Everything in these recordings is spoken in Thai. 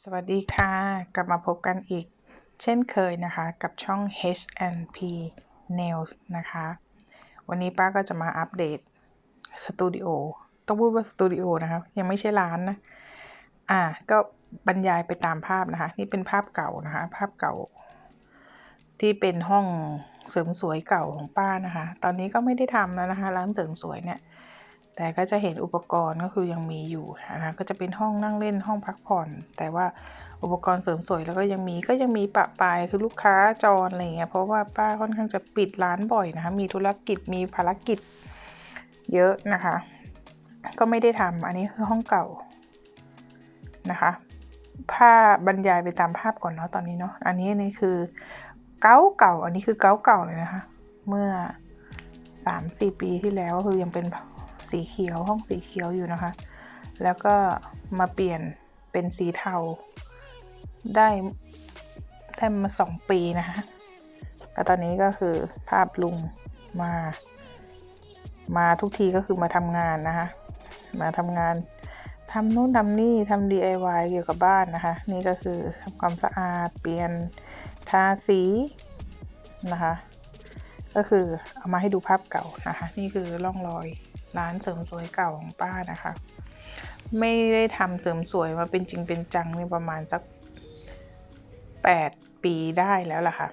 สวัสดีค่ะ กลับมาพบกันอีก เช่นเคยนะคะ กับช่อง H&P Nails นะคะ วันนี้ป้าก็จะมาอัปเดตสตูดิโอต้องพูดว่าสตูดิโอนะคะ ยังไม่ใช่ร้านนะ อ่า ก็บรรยายไปตามภาพนะคะ นี่เป็นภาพเก่านะคะ ภาพเก่า ที่เป็นห้องเสริมสวยเก่าของป้านะคะ ตอนนี้ก็ไม่ได้ทำแล้วนะคะ ร้านเสริมสวยเนี่ย แต่ก็จะเห็นอุปกรณ์ก็คือยังมีอยู่นะคะก็จะเป็นห้องนั่งเล่นห้องพักผ่อน แต่ว่าอุปกรณ์เสริมสวยแล้วก็ยังมีก็ยังมีปะปายคือลูกค้าจรอะไรเงี้ยเพราะว่าป้าค่อนข้างจะปิดร้านบ่อยนะคะมีธุรกิจมีภารกิจเยอะนะคะ ก็ไม่ได้ทำอันนี้คือห้องเก่านะคะภาพบรรยายไปตามภาพก่อนเนาะตอนนี้เนาะอันนี้นี่คือเก้าเก่า อันนี้คือเก้าเก่าเลยนะคะ เมื่อสามสี่ปีที่แล้วคือยังเป็น สีเขียว ห้องสีเขียวอยู่นะคะ แล้วก็มาเปลี่ยนเป็นสีเทา ได้ได้มาสองปีนะคะแล้วตอนนี้ก็คือภาพลุงมา มาทุกทีก็คือมาทำงานนะคะ มาทำงานทำนู่นทำนี่ทำ DIY เกี่ยวกับบ้านนะคะ นี่ก็คือทำความสะอาดเปลี่ยนทาสีนะคะ ก็คือเอามาให้ดูภาพเก่านะคะ นี่คือร่องรอย ร้านเสริมสวยเก่าของป้านะคะ ไม่ได้ทำเสริมสวยมาเป็นจริงเป็นจังในประมาณสักแปดปีได้แล้วล่ะค่ะ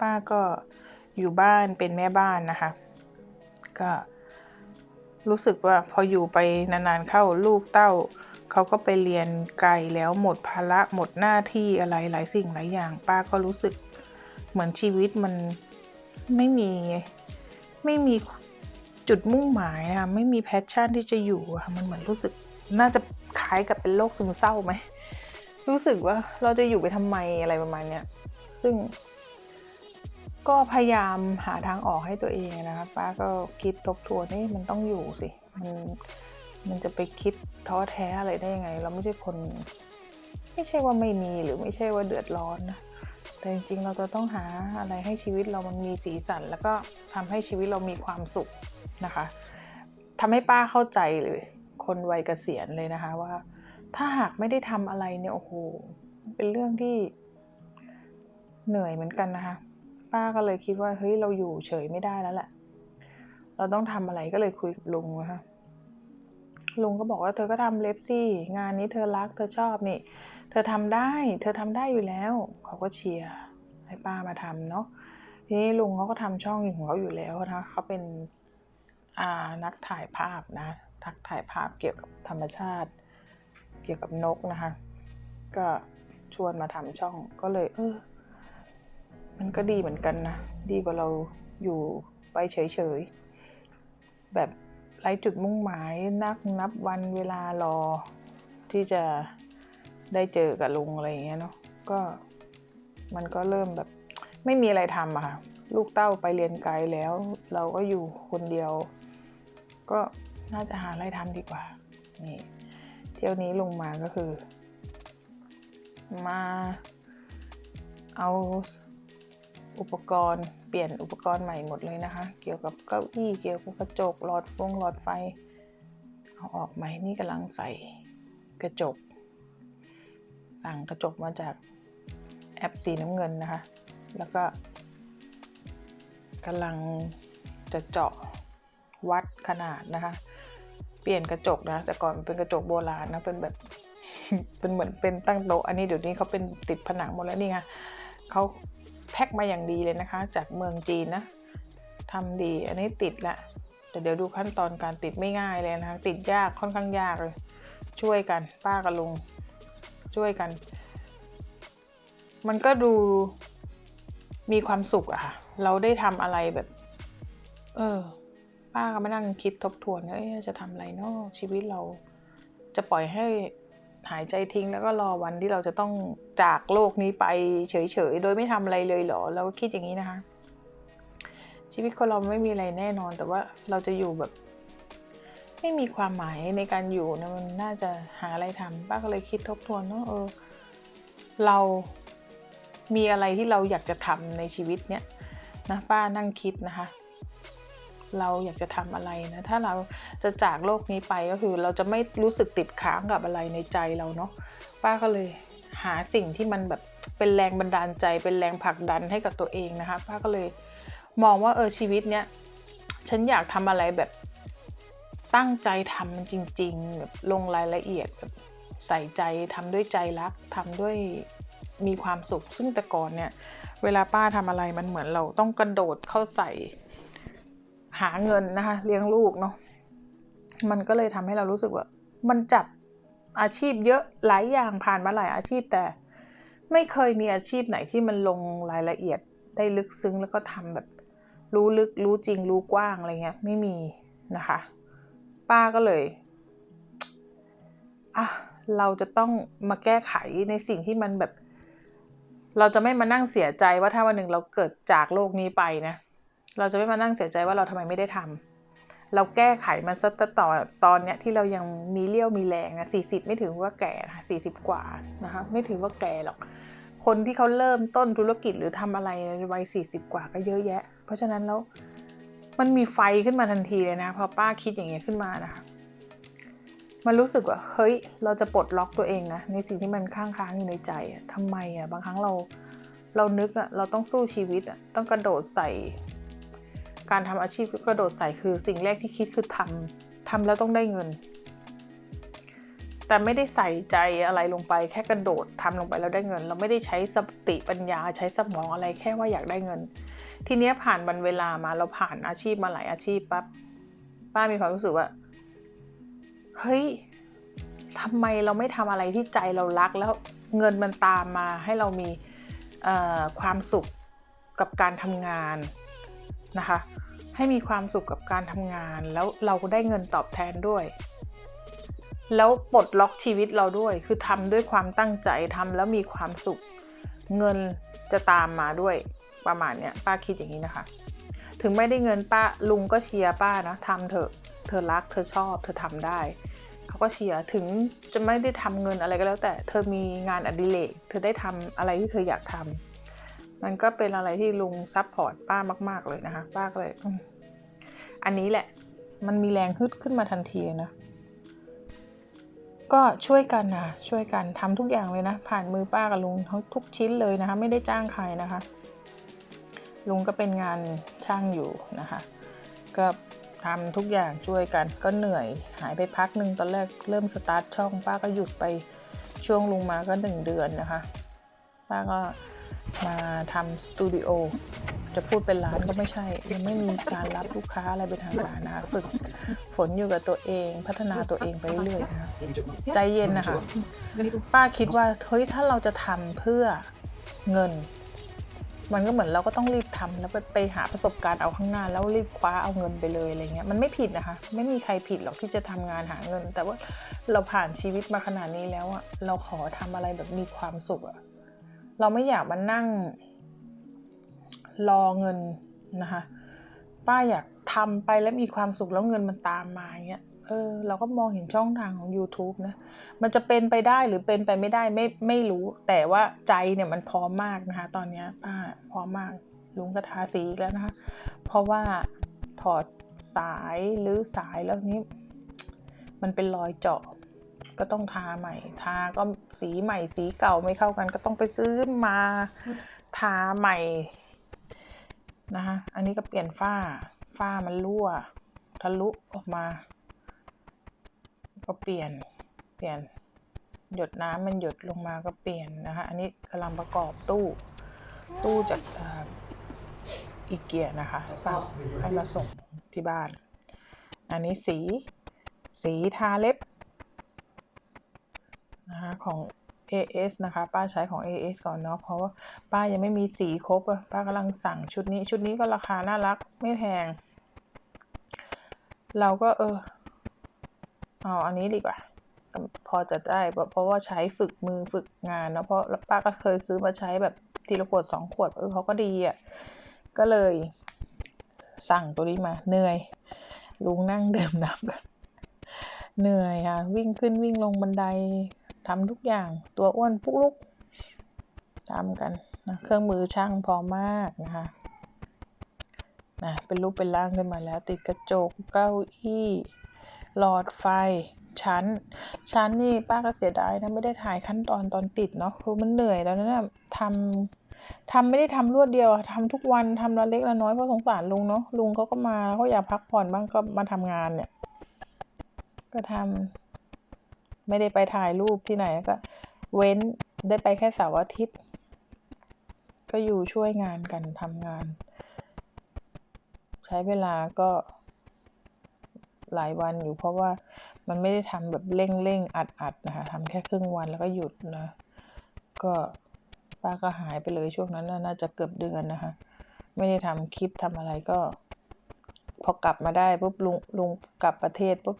ป้าก็อยู่บ้านเป็นแม่บ้านนะคะ ก็รู้สึกว่าพออยู่ไปนานๆเข้าลูกเต้าเขาก็ไปเรียนไกลแล้วหมดภาระหมดหน้าที่อะไรหลายสิ่งหลายอย่าง ป้าก็รู้สึกเหมือนชีวิตมันไม่มีไม่มี จุดมุ่งหมายนะไม่มีแพชชั่นที่จะอยู่อะมันเหมือนรู้สึกน่าจะคล้ายกับเป็นโรคซึมเศร้าไหมรู้สึกว่าเราจะอยู่ไปทำไมอะไรประมาณเนี้ยซึ่ง ก็พยายามหาทางออกให้ตัวเองนะคะป้าก็คิดทบทวนนี่มันต้องอยู่สิมันมันจะไปคิดท้อแท้อะไรได้ยังไง เราไม่ใช่คน ไม่ใช่ว่าไม่มีหรือไม่ใช่ว่าเดือดร้อนนะแต่จริงๆเราจะต้องหาอะไรให้ชีวิตเรามันมีสีสัน แล้วก็ทำให้ชีวิตเรามีความสุข นะคะทำให้ป้าเข้าใจเลย คนวัยเกษียณเลยนะคะว่า ถ้าหากไม่ได้ทำอะไรเนี่ยโอ้โหเป็นเรื่องที่เหนื่อยเหมือนกันนะคะ ป้าก็เลยคิดว่าเฮ้ยเราอยู่เฉยไม่ได้แล้วแหละ เราต้องทำอะไรก็เลยคุยกับลุงนะคะลุงก็บอกว่าเธอก็ทำเล็บซี่งานนี้เธอรักเธอชอบนี่ เธอทำได้ เธอทำได้อยู่แล้วเขาก็เชียร์ให้ป้ามาทำเนาะทีนี้ลุงเขาก็ทำช่องของเขาอยู่แล้วนะเขาเป็น นักถ่ายภาพนะทักถ่ายภาพเกี่ยวกับธรรมชาติ เกี่ยวกับนกนะคะ ก็ชวนมาทำช่องก็เลย เออ มันก็ดีเหมือนกันนะ ดีกว่าเราอยู่ไปเฉยๆ แบบไร้จุดมุ่งหมายนักนับวันเวลารอ ที่จะได้เจอกับลุงอะไรอย่างเงี้ยเนาะก็มันก็เริ่มแบบ ไม่มีอะไรทำอะค่ะ ลูกเต้าไปเรียนไกลแล้ว เราก็อยู่คนเดียว ก็น่าจะหาอะไรทำดีกว่า นี่ เที่ยวนี้ลงมาก็คือ มาเอาอุปกรณ์เปลี่ยนอุปกรณ์ใหม่หมดเลยนะคะ เกี่ยวกับเก้าอี้เกี่ยวกับกระจกหลอดฟงหลอดไฟ เอาออกไหมนี่กำลังใส่กระจก สั่งกระจกมาจากแอปสีน้ำเงินนะคะ แล้วก็กำลังจะเจาะ วัดขนาดนะคะ เปลี่ยนกระจกนะ แต่ก่อนเป็นกระจกโบราณนะเป็นแบบเป็นเหมือนเป็นตั้งโต๊ะอันนี้เดี๋ยวนี้เขาเป็นติดผนังหมดแล้วนี่ไงเขาแพ็คมาอย่างดีเลยนะคะ จากเมืองจีนนะทำดีอันนี้ติดละแต่เดี๋ยวดูขั้นตอนการติดไม่ง่ายเลยนะคะติดยากค่อนข้างยากเลย ช่วยกันป้ากับลุงช่วยกัน มันก็ดูมีความสุขอะค่ะ เราได้ทำอะไรแบบ เออ ป้าก็มานั่งคิดทบทวนว่าจะทำอะไรเนาะชีวิตเราจะปล่อยให้หายใจทิ้งแล้วก็รอวันที่เราจะต้องจากโลกนี้ไปเฉยๆ โดยไม่ทำอะไรเลยเหรอ เราก็คิดอย่างนี้นะคะ ชีวิตคนเราไม่มีอะไรแน่นอน แต่ว่าเราจะอยู่แบบ ไม่มีความหมายในการอยู่นะมันน่าจะหาอะไรทำป้าก็เลยคิดทบทวนเนาเออ เรามีอะไรที่เราอยากจะทำในชีวิตเนี้ยนะป้านั่งคิดนะคะ เราอยากจะทำอะไรนะถ้าเราจะจากโลกนี้ไปก็คือเราจะไม่รู้สึกติดค้างกับอะไรในใจเราเนาะป้าก็เลยหาสิ่งที่มันแบบเป็นแรงบันดาลใจ เป็นแรงผลักดันให้กับตัวเองนะคะป้าก็เลยมองว่าเออชีวิตเนี้ยฉันอยากทำอะไรแบบตั้งใจทำมันจริงๆแบบลงรายละเอียดแบบใส่ใจทำด้วยใจรักทำด้วยมีความสุขซึ่งแต่ก่อนเนี่ย เวลาป้าทำอะไรมันเหมือนเราต้องกระโดดเข้าใส่ หาเงินนะคะเลี้ยงลูกเนาะมันก็เลยทำให้เรารู้สึกว่า มันจับอาชีพเยอะหลายอย่างผ่านมาหลายอาชีพแต่ ไม่เคยมีอาชีพไหนที่มันลงรายละเอียดได้ลึกซึ้งแล้วก็ทำแบบรู้ลึกรู้จริงรู้กว้างอะไรเงี้ยไม่มีนะคะ ป้าก็เลยอะเราจะต้องมาแก้ไขในสิ่งที่มันแบบ เราจะไม่มานั่งเสียใจว่าถ้าวันหนึ่งเราเกิดจากโลกนี้ไปนะ เราจะไม่มานั่งเสียใจว่าเราทำไมไม่ได้ทำเราแก้ไขมันซะต่อตอนเนี้ยที่เรายังมีเลี้ยวมีแรงนะสี่สิบไม่ถือว่าแก่นะสี่สิบกว่านะคะไม่ถือว่าแก่หรอก คนที่เขาเริ่มต้นธุรกิจหรือทำอะไรวัยสี่สิบกว่าก็เยอะแยะ เพราะฉะนั้นแล้วมันมีไฟขึ้นมาทันทีเลยนะพอป้าคิดอย่างเงี้ยขึ้นมานะคะมันรู้สึกว่าเฮ้ยเราจะปลดล็อกตัวเองนะในสิ่งที่มันค้างค้างอยู่ในใจอะทำไมอะบางครั้งเราเรานึกอะเราต้องสู้ชีวิตอะต้องกระโดดใส่ การทำอาชีพกระโดดใส่คือสิ่งแรกที่คิดคือทำทำแล้วต้องได้เงิน แต่ไม่ได้ใส่ใจอะไรลงไปแค่กระโดดทำลงไปแล้วได้เงิน เราไม่ได้ใช้สติปัญญาใช้สมองอะไรแค่ว่าอยากได้เงิน ทีเนี้ยผ่านวันเวลามาเราผ่านอาชีพมาหลายอาชีพปั๊บป้ามีความรู้สึกว่าเฮ้ยทำไมเราไม่ทำอะไรที่ใจเรารักแล้วเงินมันตามมาให้เรามีความสุขกับการทำงานนะคะ ให้มีความสุขกับการทำงาน แล้วเราก็ได้เงินตอบแทนด้วย แล้วปลดล็อกชีวิตเราด้วย คือทำด้วยความตั้งใจทำแล้วมีความสุข เงินจะตามมาด้วยประมาณเนี้ยป้าคิดอย่างนี้นะคะ ถึงไม่ได้เงินป้าลุงก็เชียร์ป้านะทำเถอะเธอรักเธอชอบ เธอทำได้เขาก็เชียร์ถึงจะไม่ได้ทำเงินอะไรก็แล้ว แต่เธอมีงานอดิเรกเธอได้ทำอะไรที่เธออยากทำมันก็เป็นอะไรที่ลุงซับพอร์ตป้ามาก ๆ เลยนะคะ ป้าก็เลย อันนี้แหละ มันมีแรงฮึดขึ้นมาทันทีนะ ก็ช่วยกันนะช่วยกันทำทุกอย่างเลยนะ ผ่านมือป้ากับลุงทั้งทุกชิ้นเลยนะคะ ไม่ได้จ้างใครนะคะ ลุงก็เป็นงานช่างอยู่นะคะ ก็ทำทุกอย่างช่วยกันก็เหนื่อยหายไปพักหนึ่งตอนแรกเริ่มสตาร์ทช่องป้าก็หยุดไปช่วงลุงมาก็หนึ่งเดือนนะคะ ป้าก็ มาทำสตูดิโอจะพูดเป็นร้านก็ไม่ใช่ ยังไม่มีการรับลูกค้าอะไรเป็นทางการนะคะฝึกฝนอยู่กับตัวเองพัฒนาตัวเองไปเรื่อยๆนะคะใจเย็นนะคะ ป้าคิดว่าเฮ้ยถ้าเราจะทำเพื่อเงิน มันก็เหมือนเราก็ต้องรีบทำแล้วไปไปหาประสบการณ์เอาข้างหน้า แล้วรีบคว้าเอาเงินไปเลยอะไรเงี้ยมันไม่ผิดนะคะ ไม่มีใครผิดหรอกที่จะทำงานหาเงิน แต่ว่าเราผ่านชีวิตมาขนาดนี้แล้วอะเราขอทำอะไรแบบมีความสุขอะ เราไม่อยากมานั่งรอเงินนะคะ ป้าอยากทำไปแล้วมีความสุขแล้วเงินมันตามมาเงี้ย เออ เราก็มองเห็นช่องทางของ YouTube นะ มันจะเป็นไปได้หรือเป็นไปไม่ได้ไม่ไม่รู้ แต่ว่าใจเนี่ยมันพร้อมมากนะคะ ตอนนี้ป้าพร้อมมาก ลุงก็ทาสีแล้วนะคะ เพราะว่าถอดสายหรือสายแล้วนี้ มันเป็นรอยเจาะก็ต้องทาใหม่ ทาก็ สีใหม่สีเก่าไม่เข้ากัน ก็ต้องไปซื้อมาทาใหม่นะคะอันนี้ก็เปลี่ยนฝ้าฝ้ามันรั่ว ทะลุออกมา ก็เปลี่ยนเปลี่ยน หยดน้ำมันหยดลงมาก็เปลี่ยนนะคะอันนี้กำลังประกอบตู้ตู้จากอีเกียนะคะสั่งให้มาส่งที่บ้าน อันนี้สีสีทาเล็บ ของ AS นะคะ ป้าใช้ของ AS ก่อนเนาะ เพราะว่าป้ายังไม่มีสีครบอะป้ากำลังสั่งชุดนี้ ชุดนี้ก็ราคาน่ารักไม่แพง เราก็เออ เอาอันนี้ดีกว่า พอจะได้ เพราะว่าใช้ฝึกมือฝึกงานเนาะเพราะป้าก็เคยซื้อมาใช้แบบทีละขวดสองขวด เออเขาก็ดีอะ่ะ ก็เลยสั่งตัวนี้มาเหนื่อย ลุงนั่งเดิมน้ำกันเหนื่อยค่ะวิ่งขึ้นวิ่งลงบันได ทำทุกอย่างตัวอ้วนปุ๊กลุกทำกันนะเครื่องมือช่างพอมากนะคะนะเป็นรูปเป็นร่างขึ้นมาแล้ว ติดกระจกเก้าอี้หลอดไฟชั้น ชั้นนี่ป้าก็เสียดายนะไม่ได้ถ่ายขั้นตอนตอนติดเนาะคือมันเหนื่อยแล้วนะทำทำไม่ได้ทำรวดเดียวอะทำทุกวันทำละเล็กละน้อยเพราะสงสารลุงเนาะลุงเขาก็มาเขาอยากพักผ่อนบ้างก็มาทำงานเนี่ย ก็ทำ ไม่ได้ไปถ่ายรูปที่ไหนก็ เว้นได้ไปแค่เสาร์อาทิตย์ ก็อยู่ช่วยงานกันทำงาน ใช้เวลาก็หลายวันอยู่เพราะว่ามันไม่ได้ทำแบบเร่งเร่งอัดอัดนะคะทำแค่ครึ่งวันแล้วก็หยุดนะ ก็ป้าก็หายไปเลยช่วงนั้นน่ะน่าจะเกือบเดือนนะคะ ไม่ได้ทำคลิปทำอะไรก็ พอกลับมาได้ปุ๊บลุงลุงกลับประเทศปุ๊บ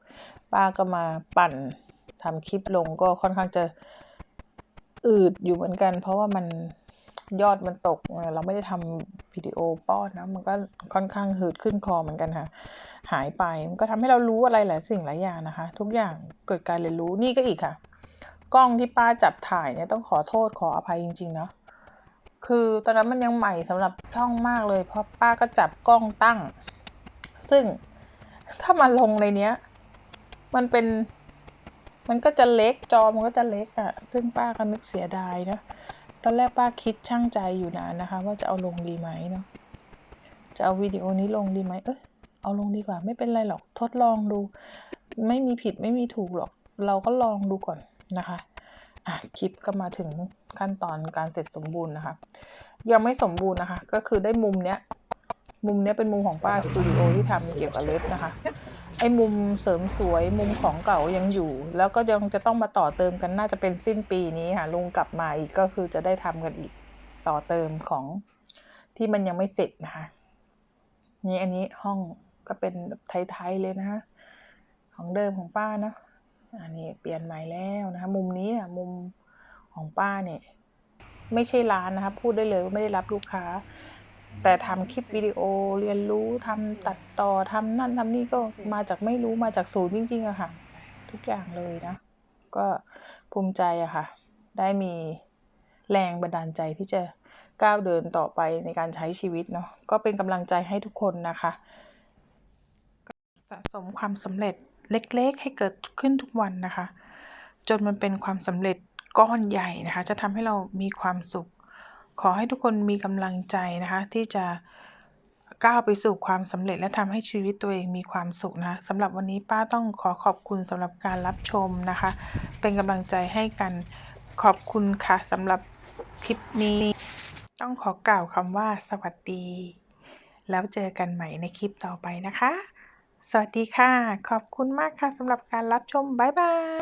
ป้าก็มาปั่น ทำคลิปลงก็ค่อนข้างจะอืดอยู่เหมือนกัน เพราะว่ามันยอดมันตก เราไม่ได้ทำวิดีโอป้อนนะ มันก็ค่อนข้างหืดขึ้นคอเหมือนกันค่ะ หายไป มันก็ทำให้เรารู้อะไรหลายสิ่งหลายอย่างนะคะ ทุกอย่างเกิดการเรียนรู้ นี่ก็อีกค่ะ กล้องที่ป้าจับถ่ายเนี่ยต้องขอโทษขออภัยจริงๆเนาะ คือตอนนั้นมันยังใหม่สำหรับช่องมากเลย เพราะป้าก็จับกล้องตั้ง ซึ่งถ้ามาลงในเนี้ย มันเป็น มันก็จะเล็กจอมันก็จะเล็กอะ่ะ ซึ่งป้าก็นึกเสียดายนะตอนแรกป้าคิดช่างใจอยู่นานนะคะ ว่าจะเอาลงดีไหมเนาะจะเอาวิดีโอนี้ลงดีไหมเอ้ยเอาลงดีกว่า ไม่เป็นไรหรอกทดลองดู ไม่มีผิดไม่มีถูกหรอก เราก็ลองดูก่อนนะคะอะคลิปก็มาถึงขั้นตอนการเสร็จสมบูรณ์นะคะ ยังไม่สมบูรณ์นะคะ ก็คือได้มุมเนี้ย มุมเนี้ยเป็นมุมของป้าสตูดิโอที่ทำเกี่ยวกับเล็บนะคะ ไอ้มุมเสริมสวยมุมของเก่ายังอยู่ แล้วก็ยังจะต้องมาต่อเติมกันน่าจะเป็นสิ้นปีนี้ค่ะลุงกลับมาอีกก็คือจะได้ทำกันอีกต่อเติมของที่มันยังไม่เสร็จนะคะนี่อันนี้ห้องก็เป็นไทยๆเลยนะคะของเดิมของป้าเนะอันนี้เปลี่ยนใหม่แล้วนะคะ มุมนี้อะมุมของป้าเนี่ย ไม่ใช่ร้านนะคะ พูดได้เลยว่าไม่ได้รับลูกค้า แต่ทำคลิปวิดีโอเรียนรู้ทำตัดต่อทำนั่นทำนี่ก็มาจากไม่รู้มาจากศูนย์จริงๆอะค่ะ ทุกอย่างเลยนะ ก็ภูมิใจอะค่ะ ได้มีแรงบันดาลใจที่จะก้าวเดินต่อไปในการใช้ชีวิตเนาะก็เป็นกำลังใจให้ทุกคนนะคะสะสมความสำเร็จเล็กๆ ให้เกิดขึ้นทุกวันนะคะ จนมันเป็นความสำเร็จก้อนใหญ่นะคะ จะทำให้เรามีความสุข ขอให้ทุกคนมีกำลังใจนะคะที่จะก้าวไปสู่ความสำเร็จและทำให้ชีวิตตัวเองมีความสุขนะสำหรับวันนี้ป้าต้องขอขอบคุณสำหรับการรับชมนะคะ เป็นกำลังใจให้กันขอบคุณค่ะสำหรับคลิปนี้ ต้องขอกล่าวคำว่าสวัสดี แล้วเจอกันใหม่ในคลิปต่อไปนะคะ สวัสดีค่ะ ขอบคุณมากค่ะสำหรับการรับชม บ๊ายบาย